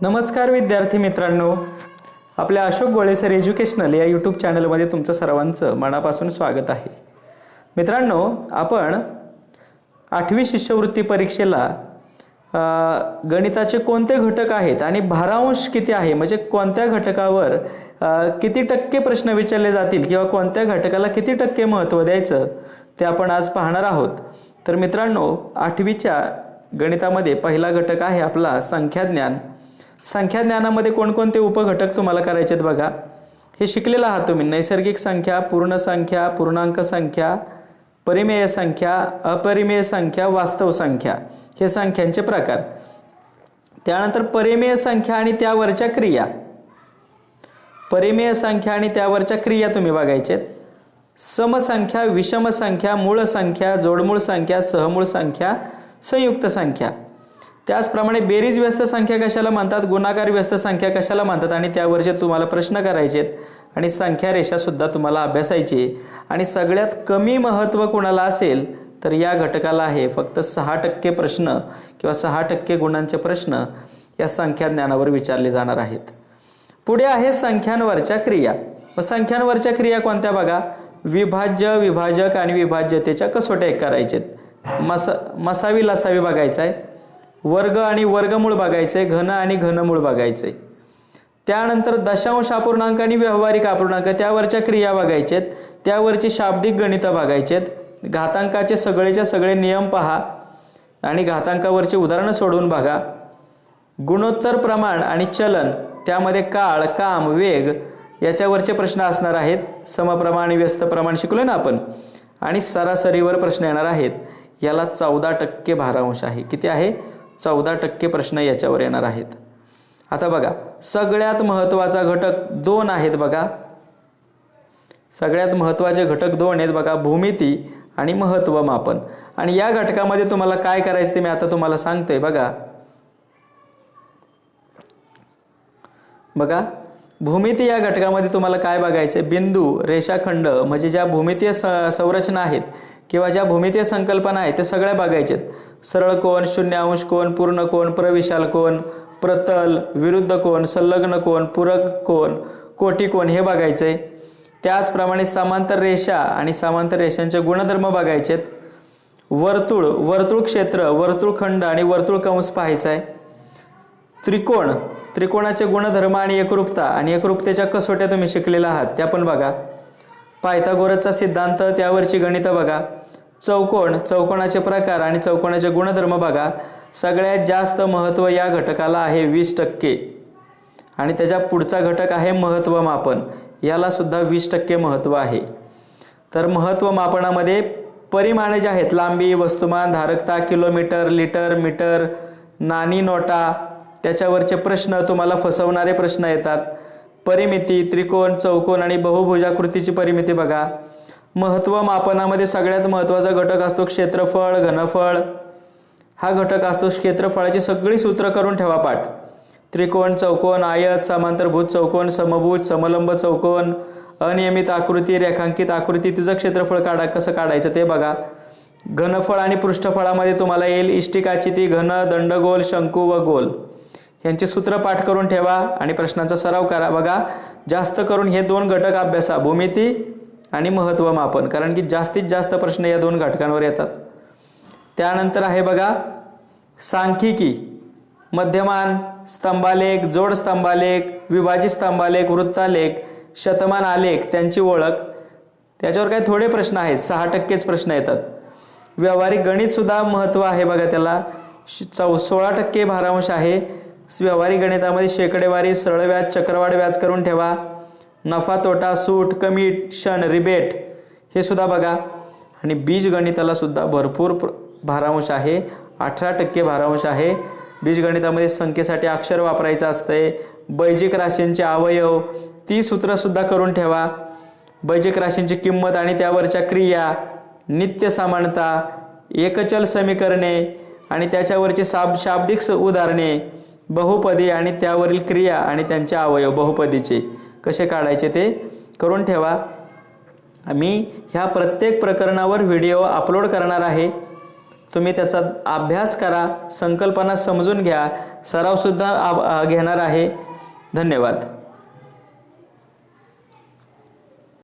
नमस्कार विद्यार्थी मित्रांनो. आपल्या अशोक गोळे सर एज्युकेशनल या यूट्यूब चॅनलमध्ये तुमचं सर्वांचं मनापासून स्वागत आहे. मित्रांनो आपण आठवी शिष्यवृत्ती परीक्षेला गणिताचे कोणते घटक आहेत आणि भारांश किती आहे? म्हणजे कोणत्या घटकावर किती टक्के प्रश्न विचारले जातील किंवा कोणत्या घटकाला किती टक्के महत्त्व द्यायचं ते आपण आज पाहणार आहोत. तर मित्रांनो आठवीच्या गणितामध्ये पहिला घटक आहे आपला संख्याज्ञान. संख्याज्ञानामध्ये कोणकोणते उपघटक तुम्हाला करायचे आहेत बघा. हे शिकलेलं आहात तुम्ही. नैसर्गिक संख्या पूर्ण संख्या पूर्णांक संख्या परिमेय संख्या अपरिमेय संख्या वास्तव संख्या. हे संख्यांचे प्रकार. त्यानंतर परिमेय संख्या आणि त्यावरच्या क्रिया. परिमेय संख्या आणि त्यावरच्या क्रिया तुम्ही बघायचेत समसंख्या विषम संख्या मूळ संख्या जोडमूळ संख्या सहमूळ संख्या संयुक्त संख्या. त्याचप्रमाणे बेरीज व्यस्त संख्या कशाला म्हणतात? गुणाकार व्यस्त संख्या कशाला म्हणतात? आणि त्यावरचे तुम्हाला प्रश्न करायचे आणि संख्या रेषासुद्धा तुम्हाला अभ्यासायची. आणि सगळ्यात कमी महत्त्व कोणाला असेल? तर या घटकाला आहे. फक्त सहा टक्के प्रश्न किंवा सहा टक्के गुणांचे प्रश्न या संख्या ज्ञानावर विचारले जाणार आहेत. पुढे आहे संख्यांवरच्या क्रिया. व संख्यांवरच्या क्रिया कोणत्या बघा? विभाज्य विभाजक आणि विभाज्यतेच्या कसोट्या करायचे करायचेत. मसा मसावी लसावी बघायचा आहे. वर्ग आणि वर्गमूळ बघायचे घन आणि घनमूळ बघायचे त्यानंतर दशांश अपूर्णांक आणि व्यावहारिक अपूर्णांक त्यावरच्या क्रिया बघायचेत त्यावरची शाब्दिक गणितं बघायचेत. घातांकाचे सगळेच्या सगळे नियम पहा आणि घातांकावरची उदाहरणं सोडवून बघा. गुणोत्तर प्रमाण आणि चलन त्यामध्ये काळ काम वेग याच्यावरचे प्रश्न असणार आहेत. समप्रमाण आणि व्यस्त प्रमाण शिकलो ना आपण? आणि सरासरीवर प्रश्न येणार आहेत. याला चौदा टक्के भारांश आहे. किती आहे? चौदा टक्के प्रश्न याच्यावर येणार आहेत. आता बघा सगळ्यात महत्त्वाचा घटक दोन आहेत बघा. सगळ्यात महत्त्वाचे घटक दोन आहेत बघा भूमिती आणि महत्त्व मापन आणि या घटकामध्ये तुम्हाला काय करायचं ते मी आता तुम्हाला सांगतोय बघा. बघा भूमिती या घटकामध्ये तुम्हाला काय बघायचे बिंदू रेषाखंड म्हणजे ज्या भूमितीय स संरचना आहेत किंवा ज्या भूमितीय संकल्पना आहेत त्या सगळ्या बघायचेत. सरळ कोण शून्य अंश कोण पूर्ण कोण प्रविशाल कोण प्रतल विरुद्ध कोण संलग्न कोण पूरक कोण कोटी कोण हे बघायचे त्याचप्रमाणे समांतर रेषा आणि समांतर रेषांचे गुणधर्म बघायचेत. वर्तुळ वर्तुळ क्षेत्र वर्तुळखंड आणि वर्तुळ कंस पाहायचा आहे त्रिकोण त्रिकोणाचे गुणधर्म आणि एकरूपता आणि एकरूपतेच्या कसोट्या तुम्ही शिकलेल्या आहात त्या पण बघा. पायथागोरसचा सिद्धांत त्यावरची गणितं बघा. चौकोन चौकोनाचे प्रकार आणि चौकोनाचे गुणधर्म बघा. सगळ्यात जास्त महत्त्व या घटकाला आहे वीस टक्के. आणि त्याच्या पुढचा घटक आहे महत्त्व मापन. वीस टक्के महत्त्व आहे. तर महत्त्व मापनामध्ये परिमाणे जे आहेत लांबी वस्तुमान धारकता किलोमीटर लिटर मीटर नाणी नोटा त्याच्यावरचे प्रश्न तुम्हाला फसवणारे प्रश्न येतात. परिमिती त्रिकोण चौकोन आणि बहुभुजाकृतीची परिमिती बघा. महत्त्व मापनामध्ये सगळ्यात महत्त्वाचा घटक असतो क्षेत्रफळ घनफळ. हा घटक असतो क्षेत्रफळाची सगळी सूत्र करून ठेवा पाठ. त्रिकोण चौकोन आयत समांतरभूत चौकोन समभुज समलंब चौकोन अनियमित आकृती रेखांकित आकृती तिचं क्षेत्रफळ काढा कसं काढायचं ते बघा. घनफळ आणि पृष्ठफळामध्ये तुम्हाला येईल इष्टिकाची ती घन दंडगोल शंकू व गोल. यांचे सूत्र पाठ करून ठेवा आणि प्रश्नांचा सराव करा. बघा जास्त करून हे दोन घटक अभ्यासा. भूमिती आणि महत्त्व मापन. कारण की जास्तीत जास्त प्रश्न या दोन घटकांवर येतात. त्यानंतर आहे बघा सांख्यिकी मध्यमान स्तंभालेख जोड स्तंभालेख विभाजित स्तंभालेख वृत्तालेख शतमान आलेख त्यांची ओळख. त्याच्यावर काही थोडे प्रश्न आहेत. सहा टक्केच प्रश्न येतात. व्यावहारिक गणितसुद्धा महत्त्व आहे बघा त्याला. श- चौ सोळा टक्के भारांश आहे. व्यावहारिक गणितामध्ये शेकडेवारी सरळ व्याज चक्रवाढ व्याज करून ठेवा. नफा तोटा सूट कमिशन क्षण रिबेट हे सुद्धा बघा. आणि बीजगणिताला सुद्धा भरपूर प्र- भारांश आहे. अठरा टक्के भारांश आहे. बीजगणितामध्ये संख्येसाठी अक्षर वापरायचं असतंय. बैजिक राशींचे अवयव ती सूत्रंसुद्धा करून ठेवा. बैजिक राशींची किंमत आणि त्यावरच्या क्रिया नित्य समानता एकचल समीकरणे आणि त्याच्यावरची शाब शाब्दिक स- उदाहरणे बहुपदी आणि त्यावरील क्रिया आणि त्यांचे अवयव बहुपदीचे. कसे काढायचे ते? करून ठेवा. मी ह्या प्रत्येक प्रकरणावर व्हिडिओ अपलोड करणार आहे. तुम्ही त्याचा अभ्यास करा संकल्पना समजून घ्या सरावसुद्धा आ- घेणार आहे. धन्यवाद.